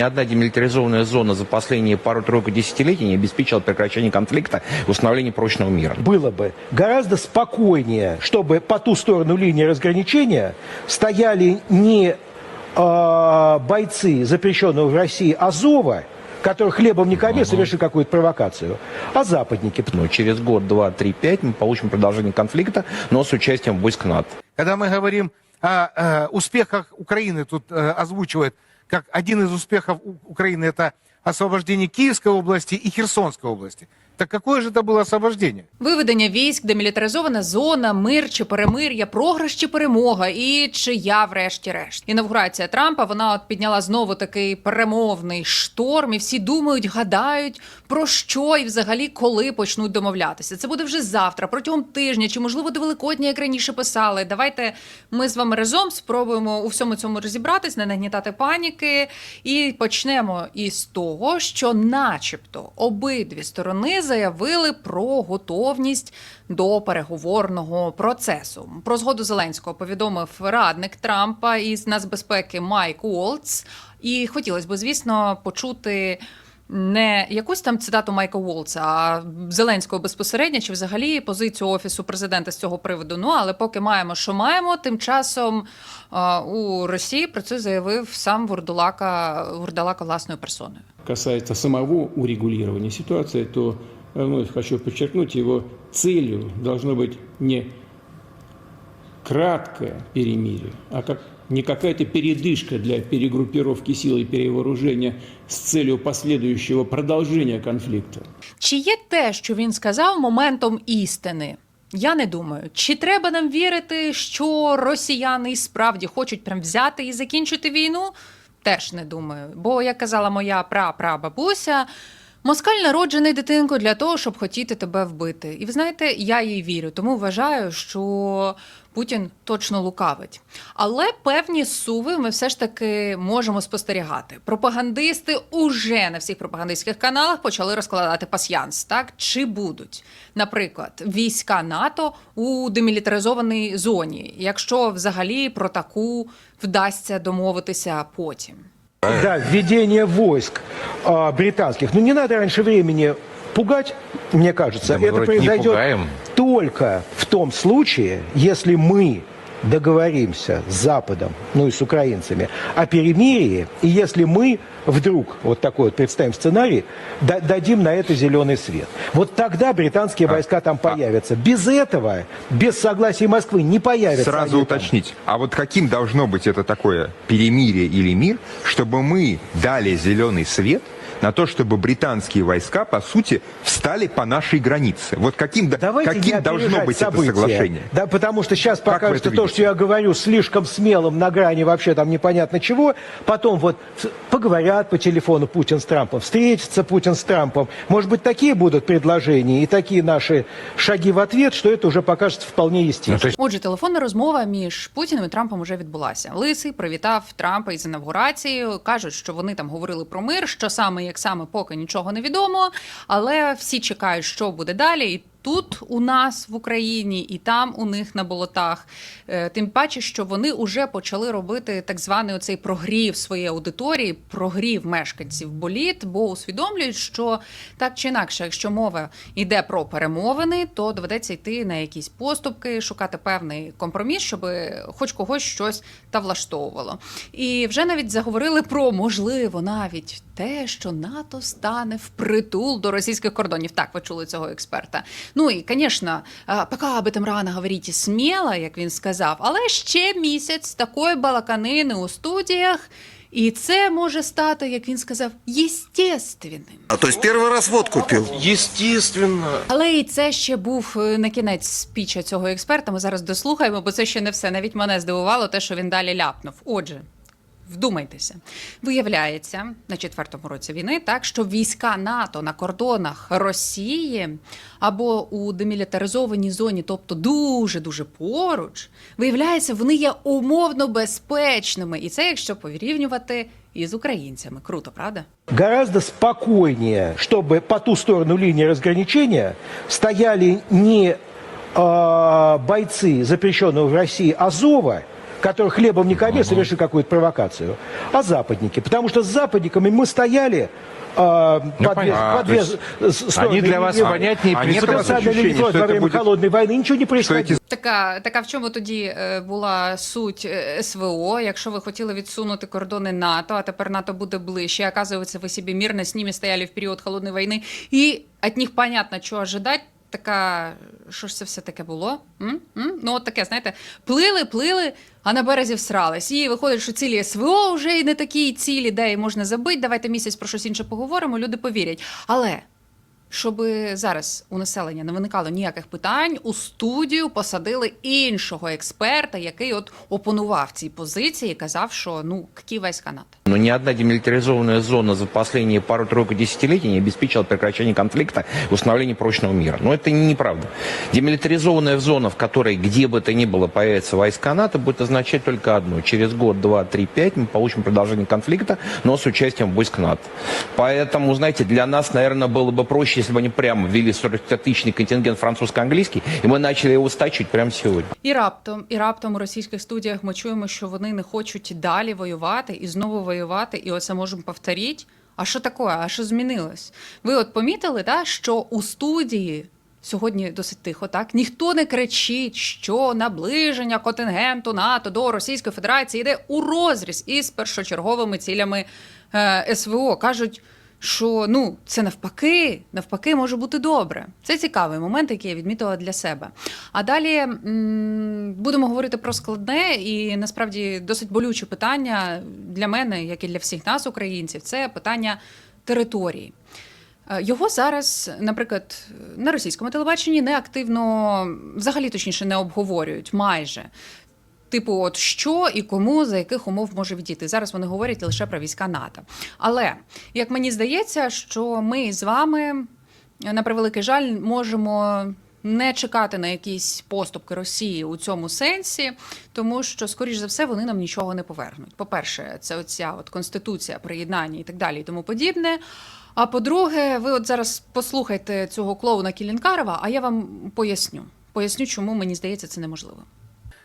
Ни одна демилитаризованная зона за последние пару-тройку десятилетий не обеспечила прекращение конфликта и установление прочного мира. было бы гораздо спокойнее, чтобы по ту сторону линии разграничения стояли не э, бойцы запрещенного в России Азова, которые хлебом не корми совершили какую-то провокацию, а западники. Но через год, два, три, пять мы получим продолжение конфликта, но с участием войск НАТО. Когда мы говорим о, э, успехах Украины, тут э, озвучивает, как один из успехов Украины это освобождение Киевской области и Херсонской области. Так какое же это было освобождение? Виведення військ, демілітаризована зона, мир чи перемир'я, програш чи перемога, і чия, врешті-решт. Інавгурація Трампа вона от підняла знову такий перемовний шторм, і всі думають, гадають про що і взагалі коли почнуть домовлятися. Це буде вже завтра, протягом тижня, чи можливо до Великодня, як раніше писали. Давайте ми з вами разом спробуємо у всьому цьому розібратись, не нагнітати паніки, і почнемо із того, що, начебто, обидві сторони заявили про готовність до переговорного процесу. Про згоду Зеленського повідомив радник Трампа із нацбезпеки Майк Уолтс. І хотілося б, звісно, почути. Не якусь там цитату Майка Волца, а Зеленського безпосередньо чи взагалі позицію офісу президента з цього приводу. Ну але поки маємо, що маємо. Тим часом у Росії про це заявив сам Вурдалака Вурдалака власною персоною. касается самого урегулирования ситуации, то вновь хочу подчеркнуть, его целью должно быть не краткое перемирие, а как не какая-то передышка для перегруппировки сил и перевооружения с целью последующего продолжения конфликта. Чи є те, що він сказав, моментом істини? Я не думаю. Чи треба нам вірити, що росіяни справді хочуть прям взяти і закінчити війну? Теж не думаю. Бо, як казала моя пра-прабабуся, москаль народжений дитинку для того, щоб хотіти тебе вбити. І ви знаєте, я їй вірю, тому вважаю, що Путін точно лукавить. Але певні суви ми все ж таки можемо спостерігати. Пропагандисти уже на всіх пропагандистських каналах почали розкладати пасьянс. Так чи будуть, наприклад, війська НАТО у демілітаризованій зоні, якщо взагалі про таку вдасться домовитися потім. Да, введение войск а, британских. Ну, не надо раньше времени пугать, мне кажется. Да мы Это вроде не произойдет пугаем. только в том случае, если мы договоримся с Западом, ну и с украинцами, о перемирии, и если мы вдруг, вот такой вот представим сценарий, да- дадим на это зеленый свет. Вот тогда британские войска там появятся. Без этого, без согласия Москвы не появятся. Сразу они там. уточнить, а вот каким должно быть это такое перемирие или мир, чтобы мы дали зеленый свет на то, чтобы британские войска, по сути, встали по нашей границе? Вот каким, до- Давайте каким не должно опережать быть события. это соглашение? Да, потому что сейчас Как вы покажется это то, видите? что я говорю, слишком смелым, на грани вообще там непонятно чего. Потом вот с- поговорят по телефону Путин с Трампом, встретится Путин с Трампом. Может быть, такие будут предложения и такие наши шаги в ответ, что это уже покажется вполне естественно. Отже, телефонна розмова між Путіним і Трампом уже відбулася. Лисий привітав Трампа із інавгурацією. кажуть, що вони там говорили про мир. Що саме, як саме, поки нічого не відомо. Але всі чекають, що буде далі. І тут у нас в Україні, і там у них на болотах. Е, Тим паче, що вони вже почали робити так званий оцей прогрів своєї аудиторії, прогрів мешканців боліт, бо усвідомлюють, що так чи інакше, якщо мова йде про перемовини, то доведеться йти на якісь поступки, шукати певний компроміс, щоб хоч когось щось та влаштовувало. І вже навіть заговорили про можливо навіть те, що НАТО стане впритул до російських кордонів. Так, ви чули цього експерта. Ну і, звісно, а, поки об этом рано говорити сміло, як він сказав, але ще місяць такої балаканини у студіях. І це може стати, як він сказав, єстественним. А то есть первый раз водку пил? Естественно. Але і це ще був е, на кінець спіча цього експерта. Ми зараз дослухаємо, бо це ще не все. Навіть мене здивувало те, що він далі ляпнув. Отже. Вдумайтеся, виявляється на четвертому році війни, так що війська НАТО на кордонах Росії або у демілітаризованій зоні, тобто дуже дуже поруч, виявляється, вони є умовно безпечними, і це якщо порівнювати із українцями. Круто, правда? гораздо спокойнее, чтобы по ту сторону линии разграничения стояли не э, бойцы запрещенного в России Азова, которые хлебом не корми, совершили какую-то провокацию, а западники. Потому что с западниками мы стояли э, под, понятно. под две с- стороны. они для вас И- и- понятнее а нет у вас Социальная ощущения, линия что во это время будет- холодной войны ничего не что эти происходило. Така, така в чому тоді е, була суть е, СВО? Якщо ви хотіли відсунути кордони НАТО, а тепер НАТО буде ближче. а Оказується, ви собі мирно з ними стояли в період холодної війни, і від них понятно, що ожидати. Така, що ж це все таке було? М? М? Ну, от таке, знаєте, плили, плили, а на березі всрались. І виходить, що цілі СВО вже і не такі цілі, де і можна забити. Давайте місяць про щось інше поговоримо, люди повірять. Але щоб зараз у населення не виникало ніяких питань, у студію посадили іншого експерта, який от опонував цій позиції, і казав, що ну які війська НАТО. Но ни одна демилитаризованная зона за последние пару-тройку десятилетий не обеспечила прекращение конфликта и установление прочного мира. Но это неправда. Демилитаризованная зона, в которой где бы то ни было появятся войска НАТО, будет означать только одно. Через год, два, три, пять мы получим продолжение конфликта, но с участием войск НАТО. Поэтому, знаете, для нас, наверное, было бы проще, если бы они прямо ввели 40-тысячный контингент французско-английский, и мы начали его стачивать прямо сегодня. І раптом, і раптом у російських студіях ми чуємо, що вони не хочуть далі воювати і знову воювати, і оце можемо повторити. А що таке? А що змінилось? Ви от помітили, да, що у студії сьогодні досить тихо, так ніхто не кричить, що наближення контингенту НАТО до Російської Федерації йде у розріз із першочерговими цілями е, СВО. кажуть. Що ну це навпаки, навпаки, може бути добре. Це цікавий момент, який я відмітила для себе. А далі м, будемо говорити про складне і насправді досить болюче питання для мене, як і для всіх нас, українців. Це питання території. Е, Його зараз, наприклад, на російському телебаченні не активно, взагалі точніше, не обговорюють майже. Типу, от що і кому за яких умов може відійти. Зараз вони говорять лише про війська НАТО. Але як мені здається, що ми з вами, на превеликий жаль, можемо. Не чекати на якісь поступки Росії у цьому сенсі, тому що, скоріш за все, вони нам нічого не повернуть. По-перше, це оця от конституція, приєднання і так далі, і тому подібне. А по-друге, ви от зараз послухайте цього клоуна Кілінкарова, а я вам поясню. Поясню, чому мені здається це неможливо.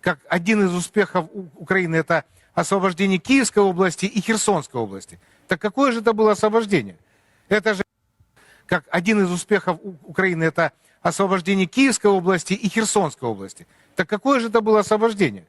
Как один из успехов Украины это освобождение Киевской области и Херсонской области. Так какое же это было освобождение? Это же как один из успехов Украины это освобождение Киевской области и Херсонской области. Так какое же это было освобождение?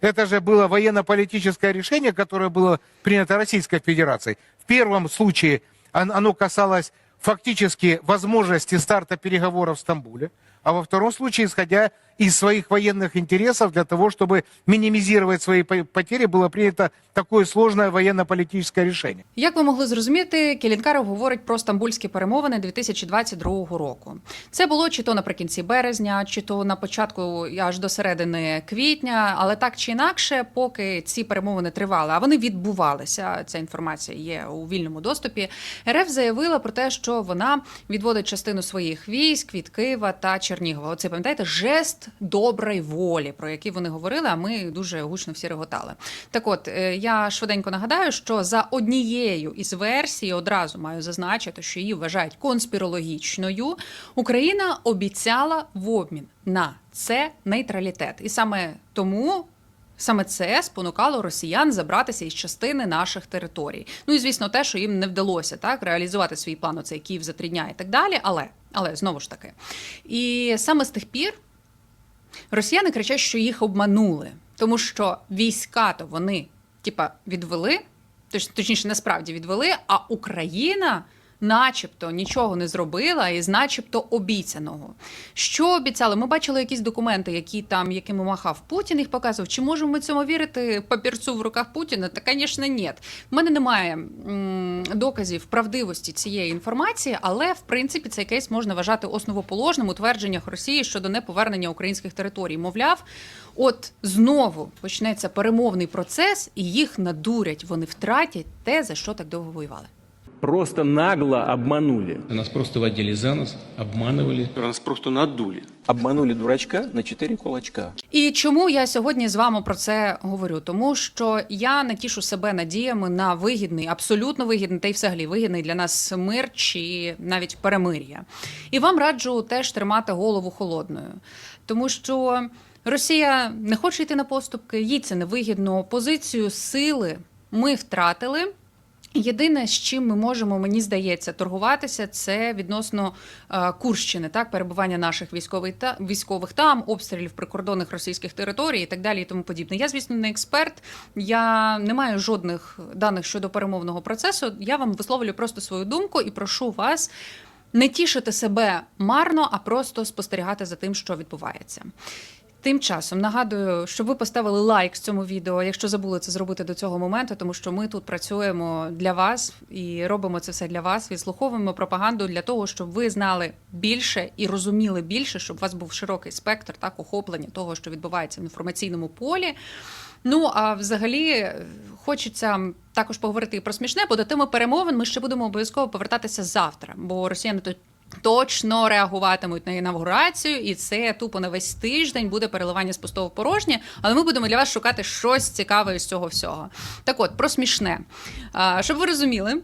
Это же было военно-политическое решение, которое было принято Российской Федерацией. В первом случае он- оно касалось фактически возможности старта переговоров в Стамбуле, а во втором случае, исходя из своих военных интересов, для того, чтобы минимизировать свои по- потери, было принято такое сложное военно-политическое решение. Як ви могли зрозуміти, Кілінкаров говорить про стамбульські перемовини 2022 року. Це було чи то наприкінці березня, чи то на початку аж до середини квітня, але так чи інакше, поки ці перемовини тривали, а вони відбувалися. Ця інформація є у вільному доступі. РФ заявила про те, що вона відводить частину своїх військ від Києва та Чернігова. Оце пам'ятаєте жест доброї волі, про який вони говорили. А ми дуже гучно всі реготали. Так, от е, я швиденько нагадаю, що за однією із версій одразу маю зазначити, що її вважають конспірологічною. Україна обіцяла в обмін на це нейтралітет, і саме тому. Саме це спонукало росіян забратися із частини наших територій. Ну і звісно, те, що їм не вдалося так реалізувати свій план, оцей Київ за три дня і так далі. Але, але знову ж таки, і саме з тих пір росіяни кричать, що їх обманули, тому що війська то вони, типа, відвели, точ, точніше, насправді відвели, а Україна. Начебто нічого не зробила із начебто обіцяного. Що обіцяли? Ми бачили якісь документи, які там якими махав Путін, їх показував. Чи можемо ми цьому вірити папірцю в руках Путіна? Та, звісно, ні. В мене немає доказів правдивості цієї інформації, але в принципі цей кейс можна вважати основоположним у твердженнях Росії щодо неповернення українських територій. Мовляв, от знову почнеться перемовний процес, і їх надурять. Вони втратять те, за що так довго воювали. Просто нагло обманули. Нас просто водили за нос, обманывали. Нас просто надули. Обманули дурачка на четыре кулачка. І чому я сьогодні з вами про це говорю? Тому що я не тішу себе надіями на вигідний, абсолютно вигідний, та й взагалі вигідний для нас мир чи навіть перемир'я. І вам раджу теж тримати голову холодною, тому що Росія не хоче йти на поступки, їй це невигідно. Позицію сили ми втратили. Єдине, з чим ми можемо, мені здається, торгуватися, це відносно е, Курщини, так перебування наших військових та військових там, обстрілів прикордонних російських територій і так далі, і тому подібне. Я, звісно, не експерт. Я не маю жодних даних щодо перемовного процесу. Я вам висловлюю просто свою думку і прошу вас не тішити себе марно, а просто спостерігати за тим, що відбувається. Тим часом нагадую, щоб ви поставили лайк цьому відео, якщо забули це зробити до цього моменту, тому що ми тут працюємо для вас і робимо це все для вас. Відслуховуємо пропаганду для того, щоб ви знали більше і розуміли більше, щоб у вас був широкий спектр так охоплення того, що відбувається в інформаційному полі. Ну а взагалі е, хочеться також поговорити про смішне, бо до теми перемовин ми ще будемо обов'язково повертатися завтра, бо росіяни тут. Точно реагуватимуть на інавгурацію, і це тупо на весь тиждень буде переливання з пустого в порожнє. Але ми будемо для вас шукати щось цікаве з цього всього. Так от, про смішне. А, щоб ви розуміли,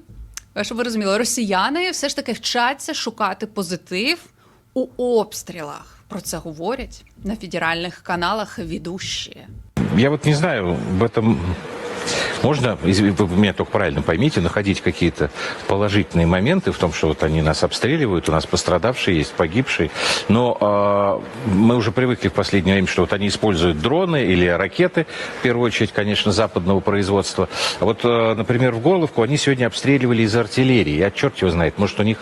щоб ви розуміли, росіяни все ж таки вчаться шукати позитив у обстрілах. Про це говорять на федеральних каналах ведущі. Я вот не знаю, в этом можно, вы меня только правильно поймите, находить какие-то положительные моменты в том, что вот они нас обстреливают, у нас пострадавшие есть, погибшие. Но э, мы уже привыкли в последнее время, что вот они используют дроны или ракеты, в первую очередь, конечно, западного производства. Вот, э, например, в Горловку они сегодня обстреливали из артиллерии. Я черт его знает, может, у них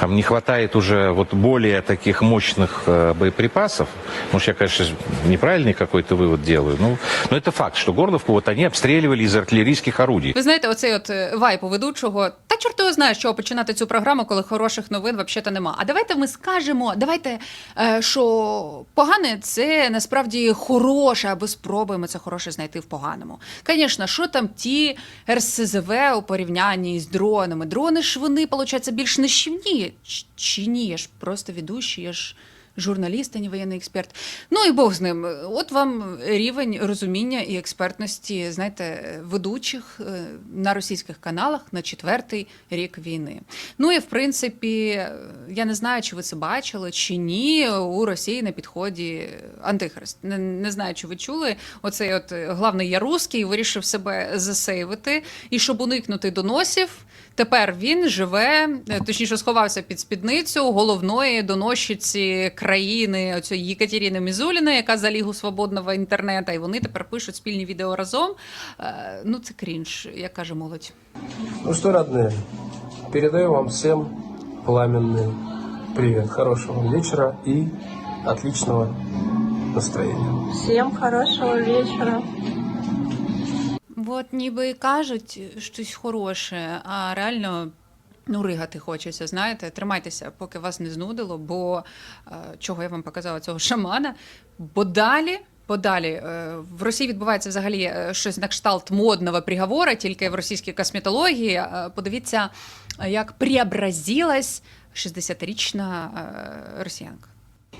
там не хватает уже вот более таких мощных э, боеприпасов. Может, я, конечно, неправильный какой-то вывод делаю. Ну, но это факт, что Горловку вот они обстреливали из артиллерийских орудий. Ви знаєте, оцей от е, вайп у ведучого. Та чорт його знає, що починати цю програму, коли хороших новин взагалі нема. А давайте ми скажемо, давайте, е, що погане це насправді хороше, або спробуємо це хороше знайти в поганому. Звісно, що там ті РСЗВ у порівнянні з дронами? Дрони ж вони, виходить, більш нищівні. Чи ні? Я ж просто ведущий, я ж. Журналіст, а не воєнний експерт. Ну і Бог з ним. От вам рівень розуміння і експертності, знаєте, ведучих е, на російських каналах на четвертий рік війни. Ну і в принципі, я не знаю, чи ви це бачили, чи ні. У Росії на підході антихрист. Не, не знаю, чи ви чули. Оцей от е, главний Яруський вирішив себе засейвити, і щоб уникнути доносів. Тепер він живе, е, точніше сховався під спідницю головної доносчиці країни оцієї Єкатеріни Мізуліної, яка за лігу свободного інтернету, і вони тепер пишуть спільні відео разом. Е, Ну це крінж, як каже молодь. Ну что, родные, передаю вам всем пламенный привет. Хорошего вам вечера и отличного настроения. Всем хорошего вечера. От ніби кажуть щось хороше, а реально. Ну, ригати хочеться, знаєте, тримайтеся, поки вас не знудило, бо е, чого я вам показала цього шамана. Бо далі, бо далі е, в Росії відбувається взагалі е, щось на кшталт модного приговора, тільки в російській косметології. Е, Подивіться, е, як преобразилась 60-річна е, росіянка.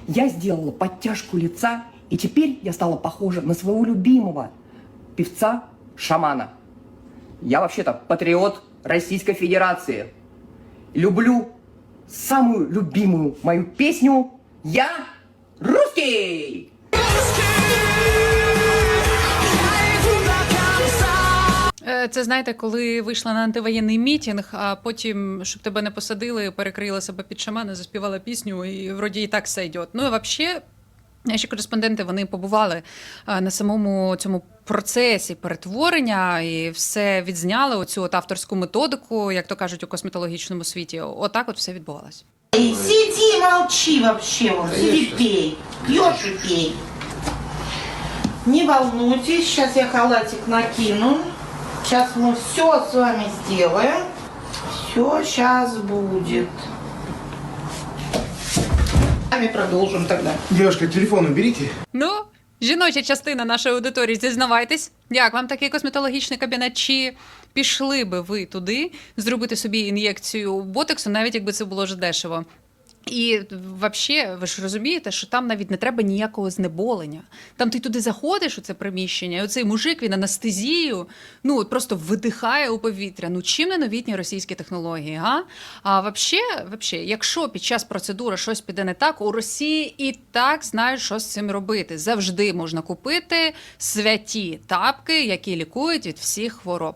Я сделала подтяжку лица, и теперь я стала похожа на своего любимого певца-шамана. Я вообще-то патриот Российской Федерации. Люблю самую любимую мою песню «Я русский». Е, Це знаєте, коли вийшла на антивоєнний мітінг, а потім, щоб тебе не посадили, перекрила себе під шамана, заспівала пісню, і вроді і так все йде. Ну і взагалі, наші кореспонденти вони побували е, на самому цьому процесі перетворення і все відзняли оцю от авторську методику, як то кажуть у косметологічному світі. Отак от все відбувалося. Сиди, молчи вообще, сиди, пей. Пьешь и пей. Не волнуйтесь, сейчас я халатик накину. Сейчас мы все с вами сделаем. Все сейчас будет. Сами продолжим тогда. Девушка, телефон уберите. Ну, жіноча частина нашої аудиторії, зізнавайтесь, як вам такий косметологічний кабінет? Чи пішли би ви туди зробити собі ін'єкцію ботексу, навіть якби це було ж дешево? І взагалі, ви ж розумієте, що там навіть не треба ніякого знеболення. Там ти туди заходиш у це приміщення, і оцей мужик він анестезію, ну просто видихає у повітря. Ну чим не новітні російські технології? Га? А взагалі, якщо під час процедури щось піде не так, у Росії і так знають, що з цим робити. Завжди можна купити святі тапки, які лікують від всіх хвороб.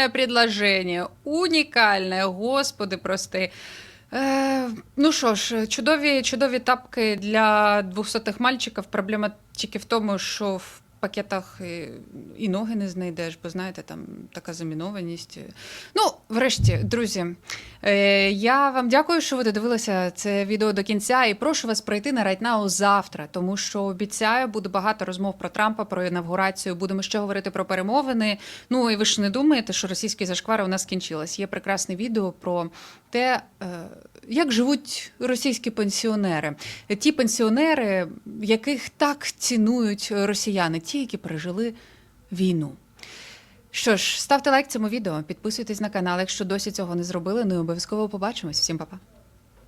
Унікальне предложення, унікальне, господи, прости. Е, ну що ж, чудові, чудові тапки для двохсотих мальчиків. Проблема тільки в тому, що в пакетах і, ноги не знайдеш, бо знаєте, там така замінованість. Ну, врешті, друзі, е, я вам дякую, що ви додивилися це відео до кінця, і прошу вас прийти на Райтнау завтра, тому що обіцяю, буде багато розмов про Трампа, про інавгурацію. Будемо ще говорити про перемовини. Ну і ви ж не думаєте, що російський зашквар у нас скінчилась. Є прекрасне відео про те, е, як живуть російські пенсіонери. Ті пенсіонери, яких так цінують росіяни, ті, які пережили війну. Що ж, ставте лайк цьому відео, підписуйтесь на канал, якщо досі цього не зробили. Ну і обов'язково побачимось. Всім па-па.